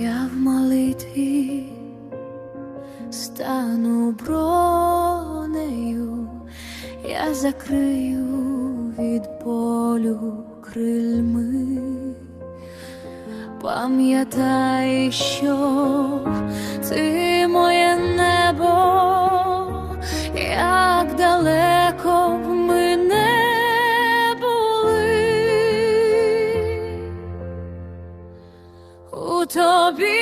Я в молитві стану бронею, я закрию від болю крильми, пам'ятай, що ти моє небо, як далеко. to be